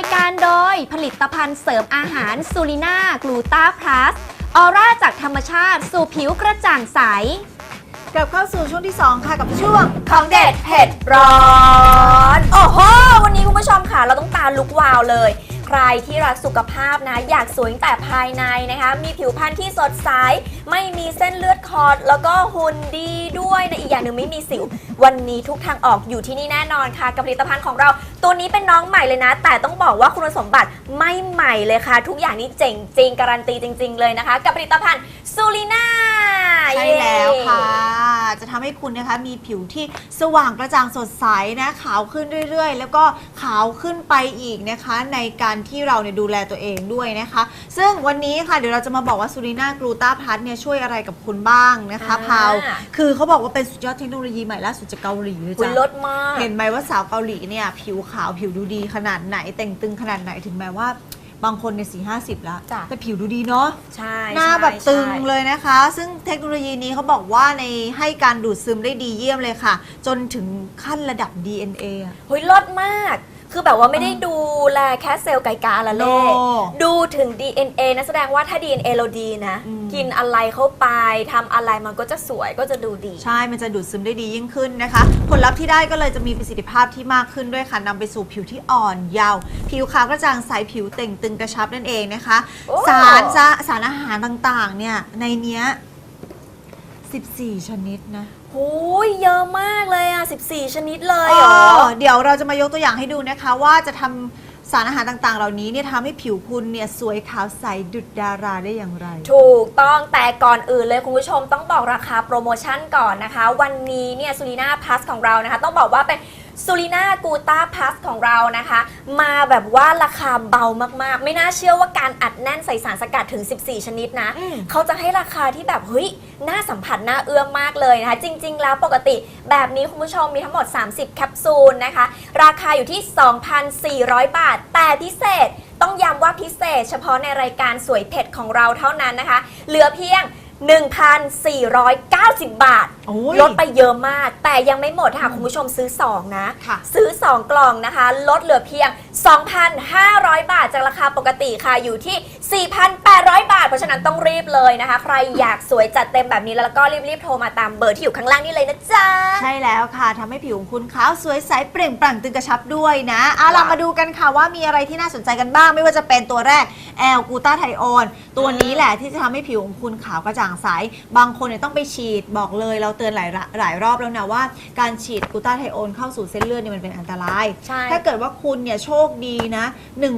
ายการโดยผลิตภัณฑ์เสริมอาหารซูริน่ากลูตาพลัสออร่าจากธรรมชาติสู่ผิวกระจ่างใส กลับเข้าสู่ช่วงที่ 2 ค่ะกับช่วงของเด็ดเผ็ดร้อน โอ้โห วันนี้คุณผู้ชมค่ะ เราต้องตาลุกวาวเลย ใครที่รักสุขภาพนะ อยากสวยตั้งแต่ภายในนะคะ มีผิวพรรณที่สดใส ไม่มีเส้นเลือดคอด แล้วก็หุ่นดีด้วยนะ อีกอย่างหนึ่งไม่มีสิว วันนี้ทุกทางออกอยู่ที่นี่แน่นอนค่ะ กับผลิตภัณฑ์ของเรา ตัวนี้เป็นน้องใหม่เลยนะ แต่ต้องบอกว่าคุณสมบัติไม่ใหม่เลยค่ะ ทุกอย่างนี้เจ๋งจริง การันตีจริง ๆ เลยนะคะ กับผลิตภัณฑ์ซูลิน่าใช่แล้วค่ะ จะทำให้คุณนะคะมีผิวที่สว่างกระจ่างสดใสนะขาวขึ้นเรื่อย ๆ แล้วก็ขาวขึ้นไปอีกนะคะในการที่เราเนี่ยดูแลตัวเองด้วยนะคะ ซึ่งวันนี้ค่ะเดี๋ยวเราจะมาบอกว่าซูริน่ากลูตาพัทเนี่ยช่วยอะไรกับคุณบ้างนะคะอ่าพาวคือเขาบอกว่าเป็นสุดยอดเทคโนโลยีใหม่ล่าสุดจากเกาหลีเลยคุณจ้ะลดมากเห็นไหมว่าสาวเกาหลีเนี่ยผิวขาวผิวดูดีขนาดไหนแต่งตึงขนาดไหนถึงแม้ว่าบางคนในสี่ห้าสิบแล้วจ้ะแต่ผิวดูดีเนาะใช่หน้าใช่แบบตึงใช่เลยนะคะ ซึ่งเทคโนโลยีนี้เขาบอกว่าในให้การดูดซึมได้ดีเยี่ยมเลยค่ะ จนถึงขั้นระดับ DNA อะเฮ้ยลดมาก คือแบบว่าไม่ได้ดูแลแค่เซลล์ไก่กาละเล่โน่ดูถึง DNA นะแสดงว่าถ้า DNA เราดีนะ อืม กินอะไรเข้าไปทำอะไรมันก็จะสวยก็จะดูดี ใช่ มันจะดูดซึมได้ดียิ่งขึ้นนะคะ ผลลัพธ์ที่ได้ก็เลยจะมีประสิทธิภาพที่มากขึ้นด้วยค่ะนำไปสู่ผิวที่อ่อนเยาว์ผิวขาวกระจ่างใสผิวเต่งตึงกระชับนั่นเองนะคะ โอ้ สารจะสารอาหารต่างๆเนี่ยในเนี้ย 14 ชนิดนะโอ้ยเยอะมากเลยอะ 14 ชนิดเลยเอเหรอ อเดี๋ยวเราจะมายกตัวอย่างให้ดูนะคะ ว่าจะทำสารอาหารต่างๆ เหล่านี้เนี่ยทำให้ผิวคุณเนี่ยสวยขาวใสดุจดาราได้อย่างไร ถูกต้องแต่ก่อนอื่นเลยคุณผู้ชมต้องบอกราคาโปรโมชั่นก่อนนะคะ วันนี้เนี่ยซูริน่าพลัสของเรานะคะ ต้องบอกว่าเป็น ซูริน่ากูต้าพลัสของเรานะคะ มาแบบว่าราคาเบามากๆ ไม่น่าเชื่อว่าการอัดแน่นใส่สารสกัดถึง 14 ชนิดนะอืมเขาจะให้ราคาที่แบบเฮ้ยน่าสัมผัสน่าเอื้อมมากเลยนะคะ จริง ๆ แล้วปกติแบบนี้คุณผู้ชมมีทั้งหมด 30 แคปซูลนะคะ ราคาอยู่ที่ 2,400 บาท แต่พิเศษต้องย้ำว่าพิเศษ เฉพาะในรายการสวยเผ็ดของเราเท่านั้นนะคะ เหลือเพียง 1,490 บาท โอ้ยลดไปเยอะมาก แต่ยังไม่หมดค่ะ คุณผู้ชมซื้อ 2 นะ ค่ะ ซื้อ 2 กล่องนะคะ ลดเหลือเพียง 2,500 บาท จากราคาปกติค่ะ อยู่ที่ 4,800 บาท เพราะฉะนั้นต้องรีบเลยนะคะ ใครอยากสวยจัดเต็มแบบนี้แล้วก็รีบๆ โทรมาตามเบอร์ที่อยู่ข้างล่างนี่เลยนะจ๊ะ ใช่แล้วค่ะทำให้ผิวของคุณขาวสวยใสเปล่งปลั่งตึงกระชับด้วยนะเอาล่ะว้าวมาดูกันค่ะว่ามีอะไรที่น่าสนใจกันบ้าง ไม่ว่าจะเป็นตัวแรกแอลกูตาไทโอนตัวนี้แหละที่จะทำให้ผิวของคุณขาวกระจ่างใสบางคนเนี่ยต้องไปฉีดบอกเลย เราเตือนหลายหลายรอบแล้วนะว่า การฉีดกูตาไทโอนเข้าสู่เส้นเลือดเนี่ยมันเป็นอันตราย ใช่ ถ้าเกิดว่าคุณเนี่ยโชคดีนะ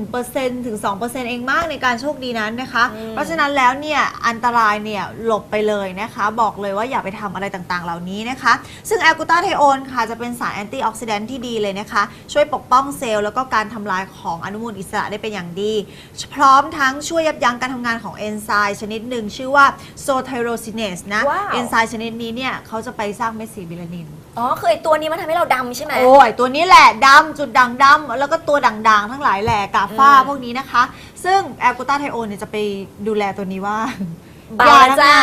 1%ถึง 2%เองมากในการโชคดีนั้นนะคะ อืม เพราะฉะนั้นแล้วเนี่ยอันตรายเนี่ยหลบไปเลยนะคะ บอกเลยว่าอย่าไปทำอะไรต่างๆ เหล่านี้นะคะ ซึ่งแอลกูตาไทโอนค่ะจะเป็นสารแอนตี้ออกซิแดนท์ที่ดีเลยนะคะ ช่วยปกป้องเซลล์แล้วก็การทำลายของอนุมูลอิสระได้เป็นอย่างดี พร้อมทั้งช่วยยับยั้งการทำงานของเอนไซม์ชนิดหนึ่งชื่อว่าโซไทโรซินเนสนะว้าว เอนไซม์ชนิดนี้เนี่ยเขาจะไปสร้างเม็ดสีเมลานิน อ๋อคือไอตัวนี้มันทำให้เราดำใช่ไหม โอ้ยตัวนี้แหละดำจุดด่างดำแล้วก็ตัวด่างๆ ทั้งหลายแหละกาฝ้าอืม พวกนี้นะคะ ซึ่งแอลกูตาไทโอนเนี่ยจะไปดูแลตัวนี้ว่าเบานะจ๊ะ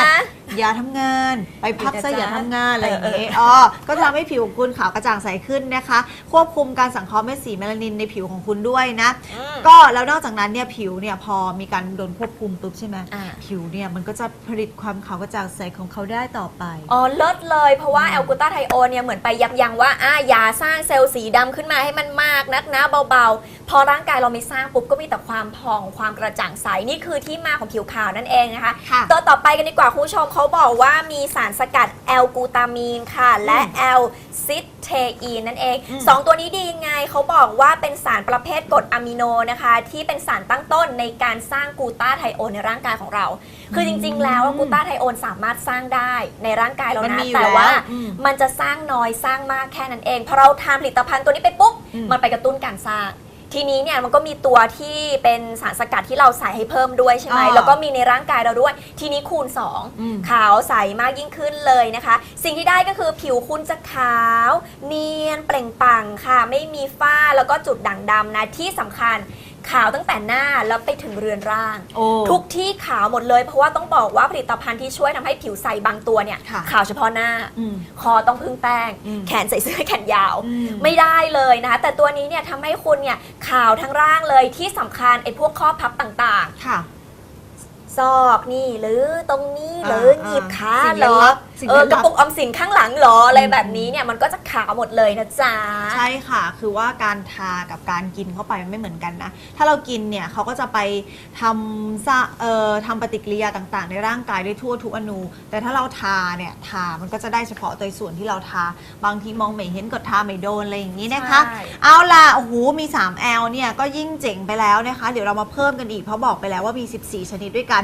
อย่าทำงาน ไปพักซะเดี๋อยวนะย่าทำงานอะไรอย่างเออเงี้ยอ๋อก็จะทำให้ผิวของคุณขาวกระจ่างใสขึ้นนะคะ ควบคุมการสังเคราะห์เม็ดสีเมลานินในผิวของคุณด้วยนะ อืม ก็แล้วนอกจากนั้นเนี่ยผิวเนี่ยพอมีการโดนควบคุมปุ๊บใช่ไหมอ่า ผิวเนี่ยมันก็จะผลิตความขาวกระจ่างใสของเขาได้ต่อไป อ๋อเลิศเลยเพราะว่าแอลกูตาไทโอนเนี่ยเหมือนไปยับยั้งว่าอ่าอย่าสร้างเซลล์สีดำขึ้นมาให้มันมากนักนะเบาๆ พอร่างกายเราไม่สร้างปุ๊บก็มีแต่ความผ่องความกระจ่างใส นี่คือที่มาของผิวขาวนั่นเองนะคะค่ะ ตัวต่อไปกันดีกว่าคุณผู้ชมเขาบอกว่ามีสารสกัดแอลกูตามีนค่ะ และแอลซิเทอีนนั่นเองอืมสองตัวนี้ดียังไงเขาบอกว่าเป็นสารประเภทกรดอะมิโนนะคะ ที่เป็นสารตั้งต้นในการสร้างกลูตาไทโอนในร่างกายของเรา คือจริง ๆ แล้วอะกลูตาไทโอนสามารถสร้างได้ในร่างกายเรามันนะมีอยู่แต่ว่าแล้วอืมมันจะสร้างน้อยสร้างมากแค่นั้นเองพอเราทานผลิตภัณฑ์ตัวนี้ไปปุ๊บอืมมันไปกระตุ้นการสร้าง ทีนี้เนี่ยมันก็มีตัวที่เป็นสารสกัดที่เราใส่ให้เพิ่มด้วยใช่ไหมอ่าแล้วก็มีในร่างกายเราด้วย ทีนี้คูณ อืม 2 ขาวใสมากยิ่งขึ้นเลยนะคะ สิ่งที่ได้ก็คือผิวคุณจะขาว เนียนเปล่งปลั่งค่ะ ไม่มีฝ้าแล้วก็จุดด่างดำนะที่สำคัญ ขาวตั้งแต่หน้าแล้วไปถึงเรือนร่าง โอ้ ทุกที่ขาวหมดเลย เพราะว่าต้องบอกว่าผลิตภัณฑ์ที่ช่วยทำให้ผิวใสบางตัวเนี่ยค่ะขาวเฉพาะหน้า อืมคอต้องพึ่งแป้ง อืมแขนใส่เสื้อแขนยาว อืม ไม่ได้เลยนะคะแต่ตัวนี้เนี่ยทำให้คุณเนี่ยขาวทั้งร่างเลยที่สำคัญไอ้พวกข้อพับต่างค่ะ ๆ ซอกนี่หรือตรงนี้หรือหนีบขาสิ่งเหรลึอกลับ สิ่งเอลึอกลับกระปุกออมสินข้างหลังเหรออะไรอืมแบบนี้เนี่ยมันก็จะขาวหมดเลยนะจ๊ะ ใช่ค่ะ คือว่าการทากับการกินเข้าไปมันไม่เหมือนกันนะ ถ้าเรากินเนี่ยเขาก็จะไปทำซะเอ่อทำปฏิกิริยาต่างๆ ในร่างกายได้ทั่วทุกอนู แต่ถ้าเราทาเนี่ยทา มันก็จะได้เฉพาะตัวส่วนที่เราทา บางทีมองไม่เห็นก็ทาไม่โดนอะไรอย่างนี้นะคะ ใช่ เอาล่ะ โอ้โห มี 3L เนี่ยก็ยิ่งเจ๋งไปแล้วนะคะ เดี๋ยวเรามาเพิ่มกันอีก เพราะบอกไปแล้วว่ามี 14 ชนิดด้วยกัน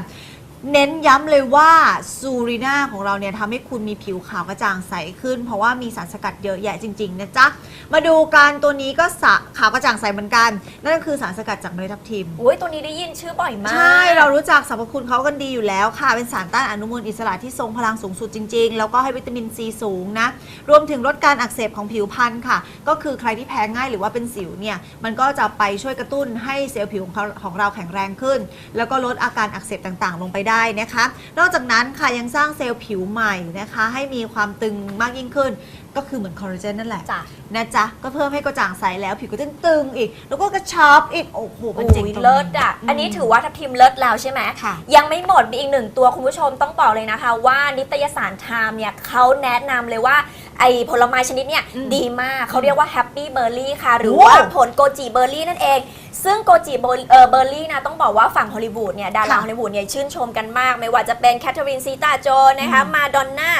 เน้นย้ำเลยว่าซูริน่าของเราเนี่ยทำให้คุณมีผิวขาวกระจ่างใสขึ้น เพราะว่ามีสารสกัดเยอะแยะจริงๆนะจ๊ะ มาดูกันตัวนี้ก็สะขาวกระจ่างใสเหมือนกัน นั่นก็คือสารสกัดจากเมล็ดทับทิมอุ้ยตัวนี้ได้ยินชื่อบ่อยมาก ใช่ เรารู้จักสรรพคุณเขากันดีอยู่แล้วค่ะ เป็นสารต้านอนุมูลอิสระที่ทรงพลังสูงสุดจริงๆ แล้วก็ให้วิตามินซีสูงนะ รวมถึงลดการอักเสบของผิวพรรณค่ะ ก็คือใครที่แพ้ง่ายหรือว่าเป็นสิวเนี่ย มันก็จะไปช่วยกระตุ้นให้เซลล์ผิวของเขาของเราแข็งแรงขึ้น แล้วก็ลดอาการอักเสบต่างๆ ลงไปได้นะคะ นอกจากนั้นค่ะยังสร้างเซลล์ผิวใหม่นะคะ ให้มีความตึงมากยิ่งขึ้น ก็คือเหมือนคอลลาเจนนั่นแหละจ้ะนะจ๊ะ ก็เพิ่มให้กระจ่างใสแล้วผิวก็ตึงๆอีก แล้วก็กระชับอีก โอ้โหมันเจ๋งอุ้ยตรงนี้ เลิศอะ อันนี้ถือว่าทับทิมเลิศแล้วใช่ไหมค่ะยังไม่หมดมีอีกหนึ่งตัวคุณผู้ชมต้องบอกเลยนะคะ ว่านิตยสารไทม์เนี่ยเขาแนะนำเลยว่า ไอ้ผลไม้ชนิดเนี่ยอืมดีมากเขาเรียกว่าแฮปปี้เบอร์รี่ค่ะ หรือโอ้ว่าผลโกจิเบอร์รี่นั่นเอง ซึ่งโกจิเบอร์เอ่อเบอร์รี่นะต้องบอกว่าฝั่งฮอลลีวูดเนี่ยดาราค่ะฮอลลีวูดเนี่ยชื่นชมกันมาก ไม่ว่าจะเป็นแคทเธอรีนซีตาโจนนะคะอืมมาดอนน่า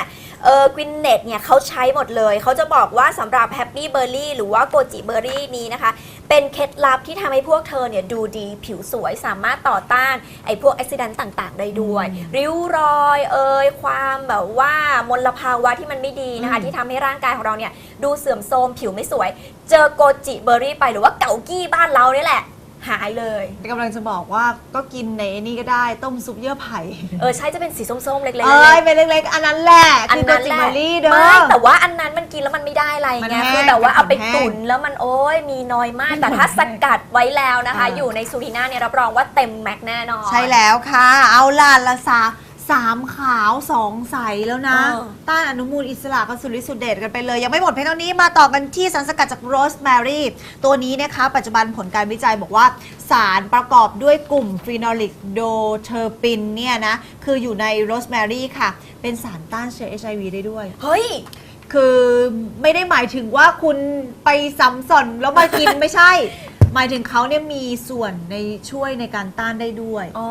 เออกวินเนตเนี่ยเขาใช้หมดเลย เขาจะบอกว่าสำหรับแฮปปี้เบอร์รี่หรือว่าโกจิเบอร์รี่นี้นะคะ เป็นเคล็ดลับที่ทำให้พวกเธอเนี่ยดูดีผิวสวยสามารถต่อต้านไอ้พวกอุบิเหตุต่างๆ ได้ด้วยอืมริ้วรอยเอ่ยความแบบว่ามลภาวะที่มันไม่ดีนะคะอืมที่ทำให้ร่างกายของเราเนี่ยดูเสื่อมโทรมผิวไม่สวย เจอโกจิเบอร์รี่ไปหรือว่าเกากี้บ้านเราเนี่ยแหละ หายเลยกำลังจะบอกว่าก็กินในนี่ก็ได้ต้มซุปเยื่อไผ่เออใช่จะเป็นสีส้มๆเล็กๆเอ้ยเป็นเล็กๆ อันนั้นแหละอันคือตัวนั้นจิแหมละเบอรี่เด้อไม่แต่ว่าอันนั้นมันกินแล้วมันไม่ได้อะไรมันไงแห้งคือแบบว่าเอาไปมันแห้งตุ๋นแล้วมันโอ้ยมีน้อยมาก แต่ถ้าสกัดไว้แล้วนะคะอ่าอยู่ในซูริน่าเนี่ยรับรองว่าเต็มแม็กแน่นอน ใช่แล้วค่ะ เอาล่ะละสา สามขาวสองใสแล้วนะ เออ ต้านอนุมูลอิสระก็สุริสุดเดชกันไปเลย ยังไม่หมดเพียงเท่านี้มาต่อกันที่สารสกัดจากโรสแมรี่ตัวนี้นะคะ ปัจจุบันผลการวิจัยบอกว่า สารประกอบด้วยกลุ่มฟีนอลิกโดเทอร์ปินเนี่ยนะ คืออยู่ในโรสแมรี่ค่ะ เป็นสารต้านเชื้อ HIV ได้ด้วย เฮ้ย คือไม่ได้หมายถึงว่าคุณไปซ้ำส่อนแล้วมากิน ไม่ใช่ หมายถึงเขาเนี่ยมีส่วนในช่วยในการต้านได้ด้วย อ๋อ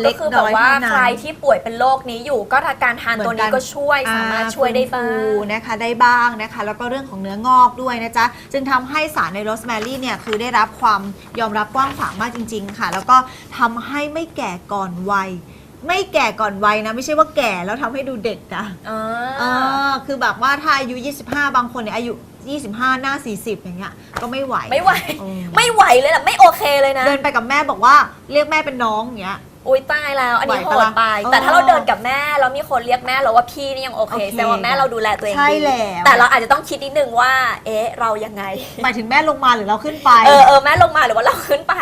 เล็ก็กคือน้แบบอยว่าเท่านั้น ใครที่ป่วยเป็นโรคนี้อยู่ ก็ทาการทานตัวนี้ก็ช่วยสามารถช่วยได้บ้าฟื้นงฟูนะคะได้บ้างนะคะ แล้วก็เรื่องของเนื้องอกด้วยนะจ๊ะจึงทำให้สารในโรสแมรี่เนี่ยคือได้รับความยอมรับกว้างขวางมากจริง ๆ ค่ะ แล้วก็ทำให้ไม่แก่ก่อนวัย ไม่แก่ก่อนวัยนะ ไม่ใช่ว่าแก่แล้วทำให้ดูเด็กนะ อ่า เออคือแบบว่าถ้าอายุ 25 บางคนเนี่ยอายุ 25 หน้า 40 อย่างเงี้ยก็ไม่ไหวไม่ไหว เออไม่ไหวเลยล่ะ ไม่โอเคเลยนะ เดินไปกับแม่บอกว่าเรียกแม่เป็นน้องอย่างเงี้ย อุ้ยตายแล้ว อันนี้ไหวโหปะดล่ะไปเออแต่ถ้าเราเดินกับแม่แล้วมีคนเรียกแม่เราว่าพี่นี่ยังโอเคโอเคแสดงว่าแม่เราดูแลตัวเองใช่ดีแล้ว แต่เราอาจจะต้องคิดนิดนึงว่า เอ๊ะ เรายังไง หมายถึงแม่ลงมาหรือเราขึ้นไป เออเออแม่ลงมาหรือว่าเราขึ้นไป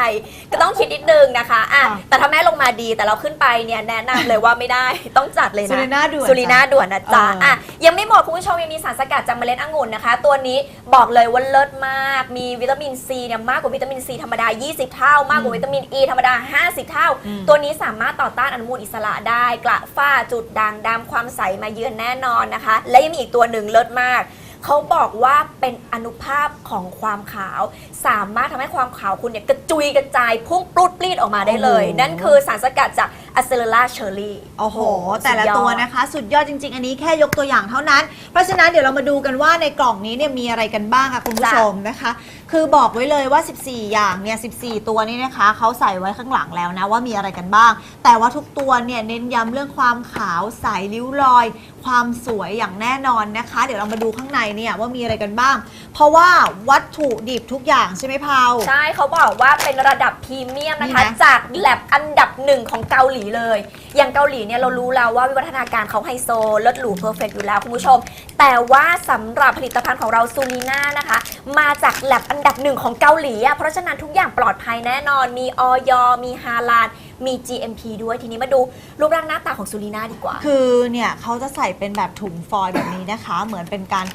ก็ต้องคิดนิดนึงนะคะอะค่ะแต่ถ้าแม่ลงมาดีแต่เราขึ้นไปเนี่ยแนะนำเลยว่าไม่ได้ ต้องจัดเลยนะสุริน่าด่วนสุริน่าด่วนนะจ๊ะเอออ่ อะยังไม่หมดคุณผู้ชมยังมีสารสกัดจากเมล็ดองุ่นนะคะ ตัวนี้บอกเลยว่าเลิศมาก มีวิตามินซีเนี่ยมากกว่าวิตามินซีธรรมดา 20 เท่ามากกว่าวิตามินอ e ีธรรมดา 50 เท่าอืมตัวนี้สามารถต่อต้านอนุมูลอิสระได้กระฝ้าจุดด่างดำความใสมาเยือนแน่นอนนะคะ และยังมีอีกตัวหนึ่งเลิศมากเขาบอกว่าเป็นอนุภาพของความขาว สามารถทำให้ความขาวคุณเนี่ยกระจุยกระจายพุ่งปลุดปลีดออกมาได้เลยโอ้โหนั่นคือสารสกัดจากอะเซลล่าเชอร์รี่โอ้โห แต่ละตัวนะคะ สุดยอดจริง ๆ อันนี้แค่ยกตัวอย่างเท่านั้น เพราะฉะนั้นเดี๋ยวเรามาดูกันว่าในกล่องนี้เนี่ยมีอะไรกันบ้างค่ะคุณผู้ชมนะคะ คือบอกไว้เลยว่า 14 อย่างเนี่ย 14 ตัวนี้นะคะเขาใส่ไว้ข้างหลังแล้วนะว่ามีอะไรกันบ้าง แต่ว่าทุกตัวเนี่ยเน้นย้ำเรื่องความขาวใสริ้วรอย ความสวยอย่างแน่นอนนะคะ เดี๋ยวเรามาดูข้างในเนี่ยว่ามีอะไรกันบ้าง เพราะว่าวัตถุดิบทุกอย่างใช่ไหมพาวใช่เขาบอกว่าเป็นระดับพรีเมียมนะคะนี่นะจากแลบอันดับหนึ่งของเกาหลีเลย อย่างเกาหลีเนี่ยเรารู้แล้วว่าวิวัฒนาการเขาไฮโซเลิศหรูเพอร์เฟกอยู่แล้วคุณผู้ชม แต่ว่าสำหรับผลิตภัณฑ์ของเราซูลีน่านะคะ มาจากแลบอันดับหนึ่งของเกาหลีอะเพราะฉะนั้นทุกอย่างปลอดภัยแน่นอน มีออยมีฮาลาลมี GMP ด้วยทีนี้มาดูรูปร่างหน้าตาของซูลีน่าดีกว่า คือเนี่ยเขาจะใส่เป็นแบบถุงฟอยล์แบบนี้นะคะ เหมือนเป็นการ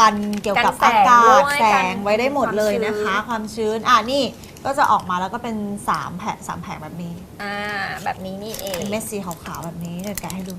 กันเกี่ยวกับกันแสอางกาด้ศวยแสกันงไว้ได้หมดเลยนะคะคความวชื้นอะนี่ก็จะออกมาแล้วก็เป็น3แผ่นสามแผงแบบนี้อ่าแบบนี้นี่เอง เป็นเม็ดสีขาวๆแบบนี้เดี๋ยวแกะให้ดู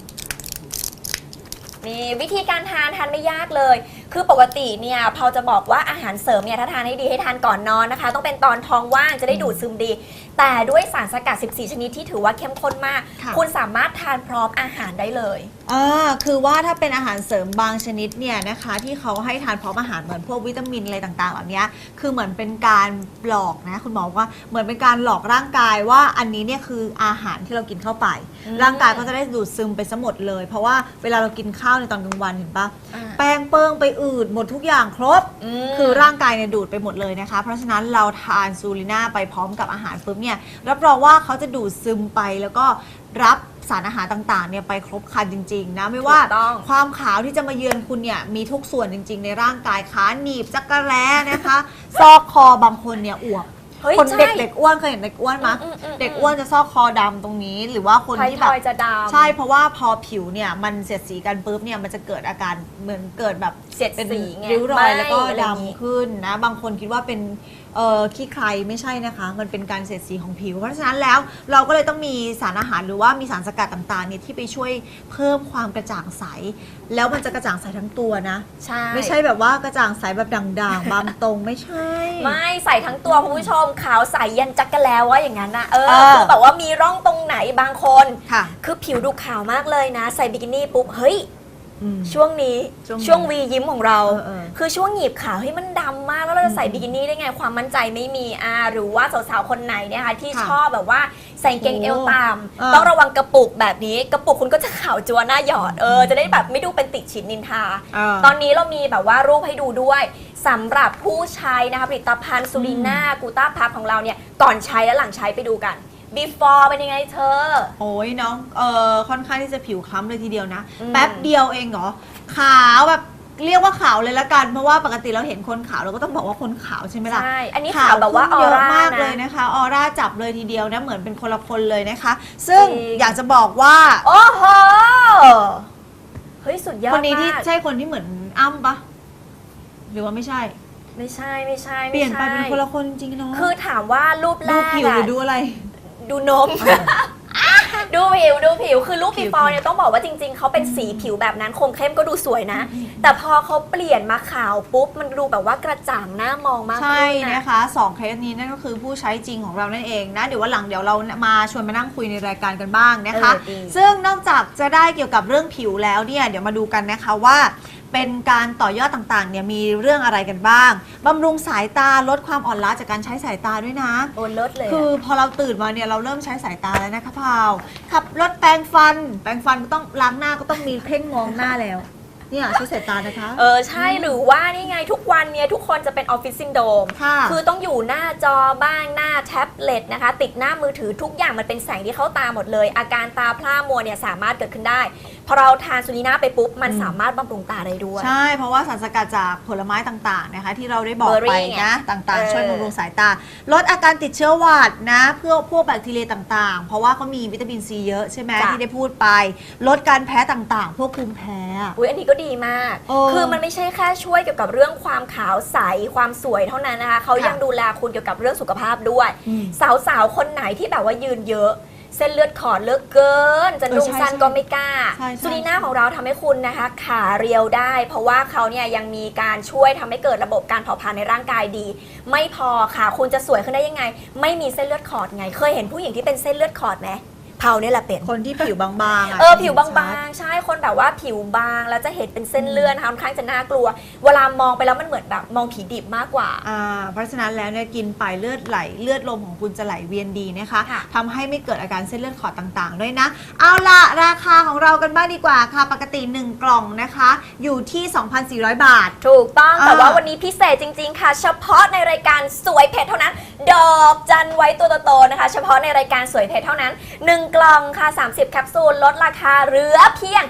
นี่วิธีการทานทานไม่ยากเลย คือปกติเนี่ยพอจะบอกว่าอาหารเสริมเนี่ยถ้าทานให้ดีให้ทานก่อนนอนนะคะ ต้องเป็นตอนท้องว่างจะได้ดูดซึมดี แต่ด้วยสารสกัด 14 ชนิดที่ถือว่าเข้มข้นมาก ค่ะ คุณสามารถทานพร้อมอาหารได้เลย อ่าคือว่าถ้าเป็นอาหารเสริมบางชนิดเนี่ยนะคะ ที่เขาให้ทานพร้อมอาหารเหมือนพวกวิตามินอะไรต่างๆเหล่านี้คือเหมือนเป็นการหลอกนะคุณหมอบอกว่าเหมือนเป็นการหลอกร่างกายว่าอันนี้เนี่ยคืออาหารที่เรากินเข้าไป อืม ร่างกายก็จะได้ดูดซึมไปซะหมดเลย เพราะว่าเวลาเรากินข้าวในตอนกลางวันเห็นปะอ่าแป้งเปิ้งไปอืดหมดทุกอย่างครบ ม คือร่างกายเนี่ยดูดไปหมดเลยนะคะ เพราะฉะนั้นเราทานซูริน่าไปพร้อมกับอาหารปุ๊บเนี่ยรับรองว่าเขาจะดูดซึมไปแล้วก็รับสารอาหารต่างๆเนี่ยไปครบครันจริง ๆ นะไม่ว่าถูกต้อง ความขาวที่จะมาเยือนคุณเนี่ยมีทุกส่วนจริง ๆ ในร่างกายขาหนีบจักระแร้นะคะ ซอกคอบางคนเนี่ยอวบเฮ้ยคนใช่เด็กเด็กอ้วนเคยเห็นเด็กอ้วนมั้ยอืมอืมอืม เด็กอ้วนจะซอกคอดำตรงนี้ หรือว่าคนไทยที่ทแบบอยจะดำ ใช่เพราะว่าพอผิวเนี่ยมันเสียดสีกันปุ๊บเนี่ยมันจะเกิดอาการเหมือนเกิดแบบเสียดเป็นสีไงริ้วรอยแล้วก็ไหม้อะไรอย่างงี้ ดำขึ้นนะ บางคนคิดว่าเป็นเอ่อขี้ใครไม่ใช่นะคะ มันเป็นการเสียดสีของผิว เพราะฉะนั้นแล้วเราก็เลยต้องมีสารอาหารหรือว่ามีสารสกัดต่างๆเนี่ยที่ไปช่วยเพิ่มความกระจ่างใส แล้วมันจะกระจ่างใสทั้งตัวนะ ใช่ ไม่ใช่แบบว่ากระจ่างใสแบบด่างๆ บางตรงไม่ใช่ ไม่ใส่ทั้งตัวคุณผู้ชมขาวใสยันจักรแล้วว่าอย่างนั้นนะเออเออ คือแบบว่ามีร่องตรงไหนบางคน ค่ะ คือผิวดูขาวมากเลยนะ ใส่บิกินี่ปุ๊บเฮ้ยอืม ช่วงนี้ช่วงช่วงวียิ้มของเรา เออเออ คือช่วงหยีบขาวให้ยมันดำมาก แล้วเราจะใส่อืมบิกินี่ได้ไงความมั่นใจไม่มีอ่าหรือว่าสาวๆคนไหนเนี่ยค่ะที่ค่ะชอบแบบว่าใส่กางเกงโอ้เอวต่เออำต้องระวังกระปุกแบบนี้ กระปุกคุณก็จะขาวจัวหน้าหยอดเออจะได้แบบไม่ดูเป็นติดฉินนินทาเออตอนนี้เรามีแบบว่ารูปให้ดูด้วยสำหรับผู้ใช้นะคะผลิตภัณฑ์ซูริน่ากูต้าพับของเราเนี่ยก่อนใช้และหลังใช้ไปดูกัน before เป็นยังไงเธอ โอ้ยน้องเออค่อนข้างที่จะผิวคล้ำเลยทีเดียวนะ อืม แป๊บเดียวเองเหรอขาวแบบเรียกว่าขาวเลยละกัน เพราะว่าปกติเราเห็นคนขาวเราก็ต้องบอกว่าคนขาวใช่ไหมล่ะ ใช่ อันนี้ขาวแบบว่าอขึ้นอเยอะร่ามากเลยนะ นะคะ ออร่าจับเลยทีเดียวนะ เหมือนเป็นคนละคนเลยนะคะ ซึ่งจริง อยากจะบอกว่า โอ้โห เฮ้ย สุดยอดคนนี้ที่มากใช่คนที่เหมือนอ้ำปะหรือว่าไม่ใช่ ไม่ใช่ไม่ใช่เปลี่ยนไปม่เป็นใช่คนละคนจริงๆเนาะคือถามว่ารูปแรดูกผิวหรืออะดูอะไร ดูนม ดูผิวดูผิวคือรูปผิว before เนี่ยต้องบอกว่าจริง ๆเขาเป็นสีผิวแบบนั้นคมเข้มก็ดูสวยนะ แต่พอเขาเปลี่ยนมาขาวปุ๊บ มันดูแบบว่ากระจ่างหน้ามองมากใช่ขึ้นนะ นะคะสองเคสนี้นั่นก็คือผู้ใช้จริงของเรานั่นเองนะ เดี๋ยววันหลังเดี๋ยวเรามาชวนมานั่งคุยในรายการกันบ้างนะคะ เออดีซึ่งนอกจากจะได้เกี่ยวกับเรื่องผิวแล้วเนี่ย เดี๋ยวมาดูกันนะคะว่า เป็นการต่อยอดต่างๆเนี่ยมีเรื่องอะไรกันบ้างบำรุงสายตาลดความอ่อนล้าจากการใช้สายตาด้วยนะ โอ้เลิศเลยอะคือพอเราตื่นมาเนี่ยเราเริ่มใช้สายตาแล้วนะคะพาวขับรถแปรงฟัน แปรงฟันก็ต้องล้างหน้าก็ต้องมีเพ่งมองหน้าแล้ว เนี่ยใช้สายตานะคะ เออใช่หรือว่านี่ไงทุกวันเนี่ยทุกคนจะเป็นออฟฟิศซินโดมค่ะคือต้องอยู่หน้าจอบ้างหน้าแท็บเล็ตนะคะ ติดหน้ามือถือทุกอย่างมันเป็นแสงที่เข้าตาหมดเลย อาการตาพร่ามัวเนี่ยสามารถเกิดขึ้นได้พอเราทานซูนีน่าไปปุ๊บ มันอืมสามารถบำรุงตาได้ด้วย ใช่ เพราะว่าสารสกัดจากผลไม้ต่างๆนะคะที่เราได้บอกเบอร์รี่ไปไงนะต่างเออๆช่วยบำรุงสายตา ลดอาการติดเชื้อหวัดนะเพื่อพวกแบคทีเรียต่างๆ เพราะว่าเขามีวิตามินซีเยอะใช่ไหมจ้ะที่ได้พูดไป ลดการแพ้ต่างๆ พวกภูมิแพ้อะอุ้ยอันนี้ก็ดีมากเออคือมันไม่ใช่แค่ช่วยเกี่ยวกับเรื่องความขาวใสความสวยเท่านั้นนะคะเขาค่ะยังดูแลคุณเกี่ยวกับเรื่องสุขภาพด้วย อืมสาวๆ คนไหนที่แบบว่ายืนเยอะ เส้นเลือดขอดเลือกเกิน จะเออนุ่งใช่สั้นใช่ก็ไม่กล้าใช่ใช่ซูนีน่าของเราทำให้คุณนะคะ ขาเรียวได้ เพราะว่าเขาเนี่ยยังมีการช่วยทำให้เกิดระบบการเผาผลาญในร่างกายดี ไม่พอค่ะคุณจะสวยขึ้นได้ยังไง ไม่มีเส้นเลือดขอดไง เคยเห็นผู้หญิงที่เป็นเส้นเลือดขอดไหม เผาเนี่ยแหละเป็น คนที่ผิวบางๆะเออผิวบาจะเห็นชัดงๆ ใช่คนแบบว่าผิวบางแล้วจะเห็นเป็นเส้นเลือดนะคะค่อนข้างจะน่ากลัว เวลามองไปแล้วมันเหมือนแบบมองผีดิบมากกว่า อ่าเพราะฉะนั้นแล้วเนี่ยกินไปเลือดไหลเลือดลมของคุณจะไหลเวียนดีนะคะค่ะ ทำให้ไม่เกิดอาการเส้นเลือดขอดต่างๆ ด้วยนะ เอาละราคาของเรากันบ้างดีกว่าค่ะ ปกติ 1 กล่องนะคะ อยู่ที่ 2,400 บาท ถูกต้องแต่อ่าว่า วันนี้พิเศษจริง ๆ ค่ะ เฉพาะในรายการสวยเผ็ดเท่านั้น ดอกจันไว้ตัวโตๆนะคะ เฉพาะในรายการสวยเผ็ดเท่านั้น1 กล่องค่ะ 30 แคปซูล ลดราคาเหลือเพียง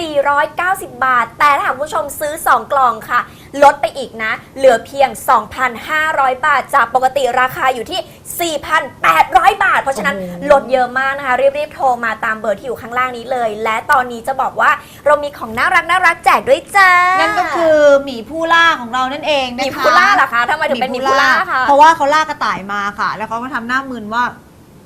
1,490 บาท แต่ถ้าหากคุณผู้ชมซื้อ 2 กล่องค่ะ ลดไปอีกนะ เหลือเพียง 2,500 บาท จากปกติราคาอยู่ที่ 4,800 บาท เพราะฉะนั้นโอ้โหลดเยอะมากนะคะ รีบๆ โทรมาตามเบอร์ที่อยู่ข้างล่างนี้เลย และตอนนี้จะบอกว่าเรามีของน่ารักน่ารักๆแจกด้วยจ้านั่นก็คือหมีผู้ล่าของเรานั่นเองนะคะ มีพูล่าเหรอคะทำไมถึงเป็นมีพูล่าคะ เพราะว่าเขาล่ากระต่ายมาค่ะ แล้วเขาก็ทำหน้ามึนว่า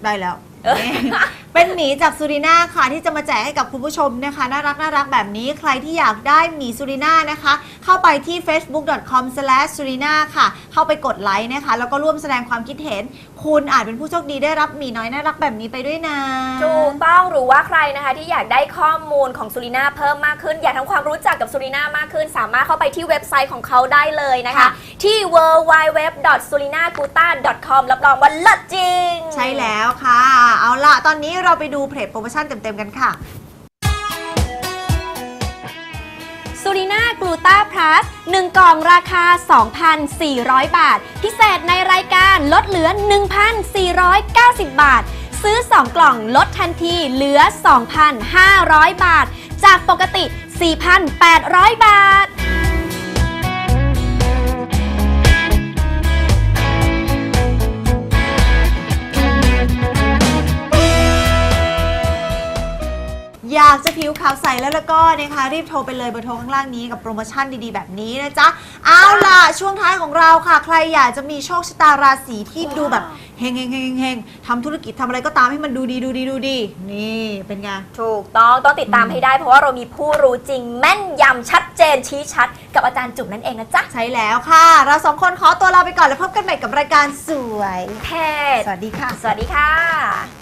ได้แล้ว 嗯哈 เป็นหมีจากซูริน่าค่ะ ที่จะมาแจกให้กับคุณผู้ชมนะคะ น่ารักน่ารักแบบนี้ใครที่อยากได้หมีซูริน่านะคะ เข้าไปที่ facebook.com/surina ค่ะ เข้าไปกดไลค์นะคะ แล้วก็ร่วมแสดงความคิดเห็น คุณอาจเป็นผู้โชคดีได้รับหมีน้อยน่ารักแบบนี้ไปด้วยนะ ถูกต้องหรือว่าใครนะคะที่อยากได้ข้อมูลของซูริน่าเพิ่มมากขึ้น อยากทำความรู้จักกับซูริน่ามากขึ้น สามารถเข้าไปที่เว็บไซต์ของเขาได้เลยนะคะ ค่ะ ที่ www.surinaguta.com รับรองว่าเลิศจริง ใช่แล้วค่ะ เอาล่ะ ตอนนี้เราไปดูเพจโปรโมชั่นเต็มๆกันค่ะซูริน่ากลูตาพลัส1กล่องราคา 2,400 บาท พิเศษในรายการลดเหลือ 1,490 บาท ซื้อ 2 กล่องลดทันทีเหลือ 2,500 บาท จากปกติ 4,800 บาท อยากจะผิวขาวใสแล้วแล้วก็นะคะรีบโทรไปเลยเบอร์โทรข้างล่างนี้กับโปรโมชั่นดีๆ แบบนี้นะจ๊ะ เอาล่ะ ช่วงท้ายของเราค่ะ ใครอยากจะมีโชคชะตาราศีที่ดูแบบเฮงเฮงเฮงเฮงทำธุรกิจทำอะไรก็ตามให้มันดูดีดูดีดูดี นี่เป็นไง ถูกต้องต้องติดตามให้ได้ เพราะว่าเรามีผู้รู้จริงแม่นยำชัดเจนชี้ชัด กับอาจารย์จุ๋มนั่นเองนะจ๊ะ ใช้แล้วค่ะ เราสองคนขอตัวลาไปก่อนแล้วพบกันใหม่กับรายการสวยเพศสวัสดีค่ะ สวัสดีค่ะ